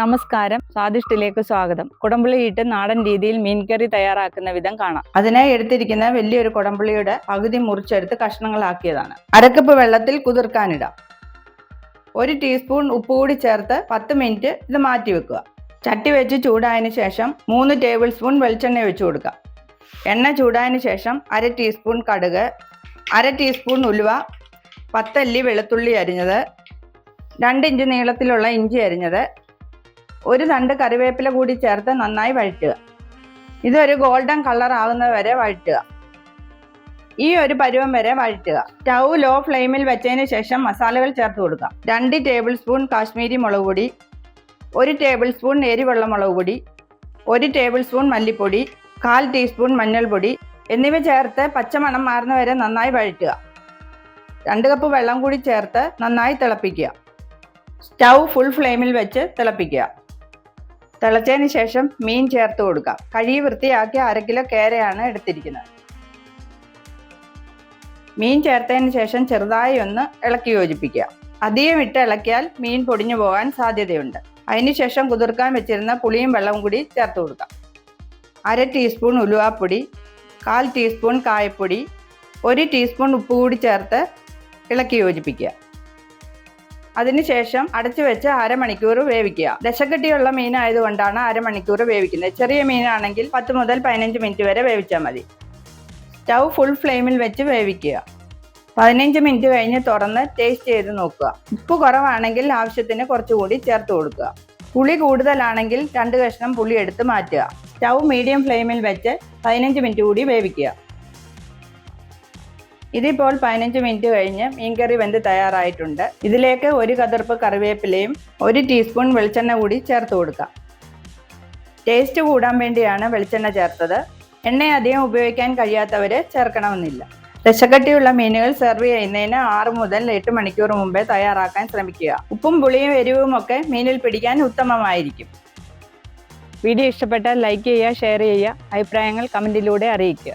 നമസ്കാരം. സ്വാദിഷ്ടിലേക്ക് സ്വാഗതം. കുടംപുളിയിട്ട് നാടൻ രീതിയിൽ മീൻകറി തയ്യാറാക്കുന്ന വിധം കാണാം. അതിനായി എടുത്തിരിക്കുന്ന വലിയൊരു കുടംപുളിയുടെ പകുതി മുറിച്ചെടുത്ത് കഷ്ണങ്ങളാക്കിയതാണ്. അരക്കപ്പ് വെള്ളത്തിൽ കുതിർക്കാനിടാം. ഒരു ടീസ്പൂൺ ഉപ്പ് കൂടി ചേർത്ത് പത്ത് മിനിറ്റ് ഇത് മാറ്റി വെക്കുക. ചട്ടി വെച്ച് ചൂടായതിനു ശേഷം മൂന്ന് ടേബിൾ സ്പൂൺ വെളിച്ചെണ്ണ ഒഴിച്ചു കൊടുക്കാം. എണ്ണ ചൂടായതിനു ശേഷം അര ടീസ്പൂൺ കടുക് അര ടീസ്പൂൺ ഉലുവ പത്തല്ലി വെളുത്തുള്ളി അരിഞ്ഞത് രണ്ട് ഇഞ്ച് നീളത്തിലുള്ള ഇഞ്ചി അരിഞ്ഞത് ഒരു രണ്ട് കറിവേപ്പില കൂടി ചേർത്ത് നന്നായി വഴറ്റുക. ഇതൊരു ഗോൾഡൻ കളർ ആകുന്നത് വരെ വഴറ്റുക. ഈ ഒരു പരുവം വരെ വഴറ്റുക. സ്റ്റൗ ലോ ഫ്ലെയിമിൽ വെച്ചതിന് ശേഷം മസാലകൾ ചേർത്ത് കൊടുക്കാം രണ്ട് ടേബിൾ സ്പൂൺ കാശ്മീരി മുളക് പൊടി ഒരു ടേബിൾ സ്പൂൺ എരിവെള്ള മുളക് പൊടി ഒരു ടേബിൾ സ്പൂൺ മല്ലിപ്പൊടി കാൽ ടീസ്പൂൺ മഞ്ഞൾപ്പൊടി എന്നിവ ചേർത്ത് പച്ചമണം മാറുന്ന വരെ നന്നായി വഴറ്റുക. രണ്ട് കപ്പ് വെള്ളം കൂടി ചേർത്ത് നന്നായി തിളപ്പിക്കുക. സ്റ്റൗ ഫുൾ ഫ്ലെയിമിൽ വെച്ച് തിളപ്പിക്കുക. തിളച്ചതിന് ശേഷം മീൻ ചേർത്ത് കൊടുക്കാം. കഴുകി വൃത്തിയാക്കി അര കിലോ കേരയാണ് എടുത്തിരിക്കുന്നത്. മീൻ ചേർത്തതിന് ശേഷം ചെറുതായി ഒന്ന് ഇളക്കി യോജിപ്പിക്കുക. അധികം ഇട്ട് ഇളക്കിയാൽ മീൻ പൊടിഞ്ഞു പോകാൻ സാധ്യതയുണ്ട്. അതിനുശേഷം കുതിർക്കാൻ വെച്ചിരുന്ന പുളിയും വെള്ളവും കൂടി ചേർത്ത് കൊടുക്കാം. അര ടീസ്പൂൺ ഉലുവാപ്പൊടി കാൽ ടീസ്പൂൺ കായപ്പൊടി ഒരു ടീസ്പൂൺ ഉപ്പ് കൂടി ചേർത്ത് ഇളക്കി യോജിപ്പിക്കുക. അതിനുശേഷം അടച്ചു വെച്ച് അരമണിക്കൂർ വേവിക്കുക. ദശക്കെട്ടിയുള്ള മീൻ ആയതുകൊണ്ടാണ് അരമണിക്കൂർ വേവിക്കുന്നത്. ചെറിയ മീനാണെങ്കിൽ പത്ത് മുതൽ പതിനഞ്ച് മിനിറ്റ് വരെ വേവിച്ചാൽ മതി. സ്റ്റൗ ഫുൾ ഫ്ലെയിമിൽ വെച്ച് വേവിക്കുക. പതിനഞ്ച് മിനിറ്റ് കഴിഞ്ഞ് തുറന്ന് ടേസ്റ്റ് ചെയ്ത് നോക്കുക. ഉപ്പ് കുറവാണെങ്കിൽ ആവശ്യത്തിന് കുറച്ചുകൂടി ചേർത്ത് കൊടുക്കുക. പുളി കൂടുതലാണെങ്കിൽ രണ്ട് കഷ്ണം പുളി എടുത്ത് മാറ്റുക. സ്റ്റൗ മീഡിയം ഫ്ലെയിമിൽ വെച്ച് പതിനഞ്ച് മിനിറ്റ് കൂടി വേവിക്കുക. ഇതിപ്പോൾ പതിനഞ്ച് മിനിറ്റ് കഴിഞ്ഞ് മീൻകറി വെന്ത് തയ്യാറായിട്ടുണ്ട്. ഇതിലേക്ക് ഒരു കതിർപ്പ് കറിവേപ്പിലയും ഒരു ടീസ്പൂൺ വെളിച്ചെണ്ണ കൂടി ചേർത്ത് കൊടുക്കാം. ടേസ്റ്റ് കൂടാൻ വേണ്ടിയാണ് വെളിച്ചെണ്ണ ചേർത്തത്. എണ്ണ അധികം ഉപയോഗിക്കാൻ കഴിയാത്തവർ ചേർക്കണമെന്നില്ല. ദശക്കട്ടിയുള്ള മീനുകൾ സെർവ് ചെയ്യുന്നതിന് ആറ് മുതൽ എട്ട് മണിക്കൂർ മുമ്പേ തയ്യാറാക്കാൻ ശ്രമിക്കുക. ഉപ്പും പുളിയും എരിവും ഒക്കെ മീനിൽ പിടിക്കാൻ ഉത്തമമായിരിക്കും. വീഡിയോ ഇഷ്ടപ്പെട്ടാൽ ലൈക്ക് ചെയ്യുക ഷെയർ ചെയ്യുക അഭിപ്രായങ്ങൾ കമന്റിലൂടെ അറിയിക്കുക.